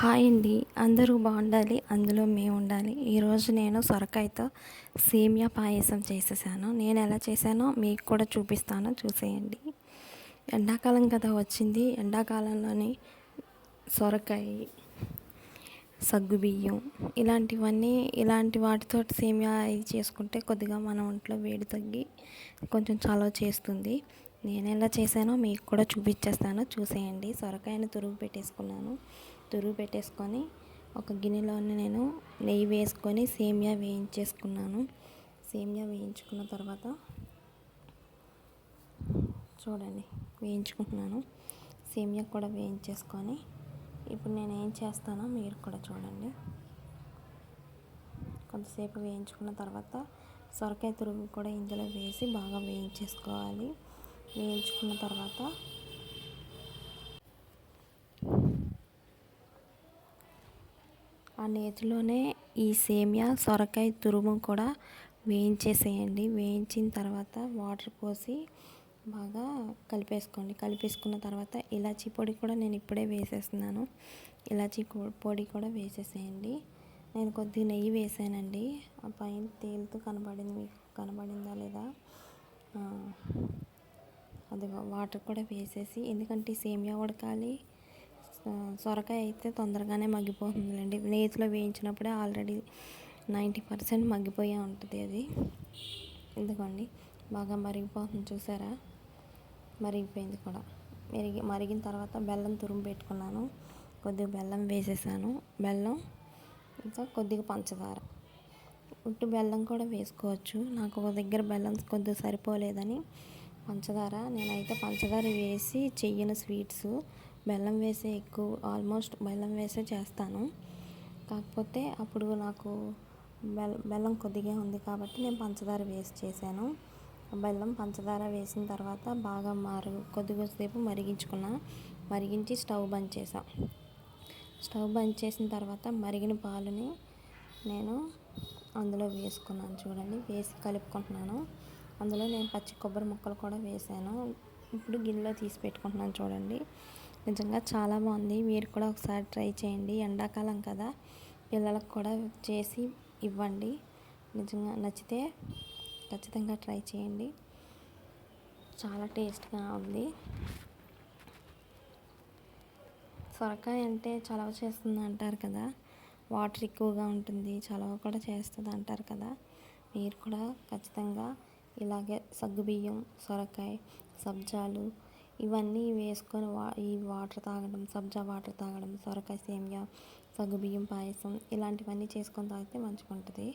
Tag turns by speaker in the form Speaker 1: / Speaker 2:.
Speaker 1: Hi అండి. అందరూ బాగుండాలి అందులో మేము ఉండాలి. ఈరోజు నేను సొరకాయతో సేమియా పాయసం చేసేసాను. నేను ఎలా చేశానో మీకు కూడా చూపిస్తాను. చూసేయండి. ఎండాకాలం కదా వచ్చింది. ఎండాకాలంలోని సొరకాయ సగ్గుబియ్యం ఇలాంటివన్నీ ఇలాంటి వాటితో సేమియా ఇది చేసుకుంటే కొద్దిగా మన ఒంట్లో వేడి తగ్గి కొంచెం చలవ చేస్తుంది. నేను ఎలా చేశానో మీకు కూడా చూపించేస్తాను చూసేయండి. సొరకాయని తురుగు పెట్టేసుకున్నాను. తురుగు పెట్టేసుకొని ఒక గిన్నెలోనే నేను నెయ్యి వేసుకొని సేమియా వేయించేసుకున్నాను. సేమియా వేయించుకున్న తర్వాత చూడండి వేయించుకుంటున్నాను. సేమియా కూడా వేయించేసుకొని ఇప్పుడు నేను ఏం చేస్తానో మీరు కూడా చూడండి. కొంతసేపు వేయించుకున్న తర్వాత సొరకాయ తురుగు కూడా ఇందులో వేసి బాగా వేయించేసుకోవాలి. వేయించుకున్న తర్వాత ఆ నేతిలోనే ఈ సేమియా సొరకాయ తురుము కూడా వేయించేసేయండి. వేయించిన తర్వాత వాటర్ పోసి బాగా కలిపేసుకోండి. కలిపేసుకున్న తర్వాత ఇలాచీ పొడి కూడా నేను ఇప్పుడే వేసేస్తున్నాను. ఇలాచీ పొడి కూడా వేసేసేయండి. నేను కొద్దిగా నెయ్యి వేసానండి. ఆ పైన తేలుతూ కనబడింది మీకు కనబడిందా లేదా? అది వాటర్ కూడా వేసేసి ఎందుకంటే సేమియా ఉడకాలి. సొరకాయ అయితే తొందరగానే మగ్గిపోతుందిలేండి. నేతిలో వేయించినప్పుడే ఆల్రెడీ నైంటీ పర్సెంట్ మగ్గిపోయే ఉంటుంది అది. ఎందుకండి బాగా మరిగిపోతుంది చూసారా? మరిగిపోయింది కూడా. మరిగి మరిగిన తర్వాత బెల్లం తురుము పెట్టుకున్నాను. కొద్దిగా బెల్లం వేసేసాను. బెల్లం ఇంకా కొద్దిగా పంచదార. ఉట్టు బెల్లం కూడా వేసుకోవచ్చు. నాకు ఒక దగ్గర బెల్లం కొద్దిగా సరిపోలేదని పంచదార. నేనైతే పంచదార వేసి చెయ్యను స్వీట్స్. బెల్లం వేసే ఎక్కువ ఆల్మోస్ట్ బెల్లం వేసే చేస్తాను. కాకపోతే అప్పుడు నాకు బెల్లం కొద్దిగా ఉంది కాబట్టి నేను పంచదార వేసి చేశాను. బెల్లం పంచదార వేసిన తర్వాత బాగా మారు కొద్దిగా సేపు మరిగించుకున్న మరిగించి స్టవ్ బంద్ చేసా స్టవ్ బంద్ చేసిన తర్వాత మరిగిన పాలుని నేను అందులో వేసుకున్నాను చూడండి వేసి కలుపుకుంటున్నాను. అందులో నేను పచ్చి కొబ్బరి ముక్కలు కూడా వేసాను. ఇప్పుడు గిన్నెలో తీసి పెట్టుకుంటున్నాను చూడండి. నిజంగా చాలా బాగుంది. మీరు కూడా ఒకసారి ట్రై చేయండి. ఎండాకాలం కదా. పిల్లలకు కూడా చేసి ఇవ్వండి. నిజంగా నచ్చితే ఖచ్చితంగా ట్రై చేయండి. చాలా టేస్ట్గా ఉంది. సొరకాయ అంటే చలవ చేస్తుంది అంటారు కదా. వాటర్ ఎక్కువగా ఉంటుంది. చలవ కూడా చేస్తుంది అంటారు కదా. మీరు కూడా ఖచ్చితంగా ఇలాగే సగ్గుబియ్యం సొరకాయ సబ్జాలు ఇవన్నీ వేసుకొని వా ఈ వాటర్ తాగడం సబ్జా వాటర్ తాగడం సొరకాయ సేమియా సగ్గుబియ్యం పాయసం ఇలాంటివన్నీ చేసుకొని తాగితే మంచిగా ఉంటుంది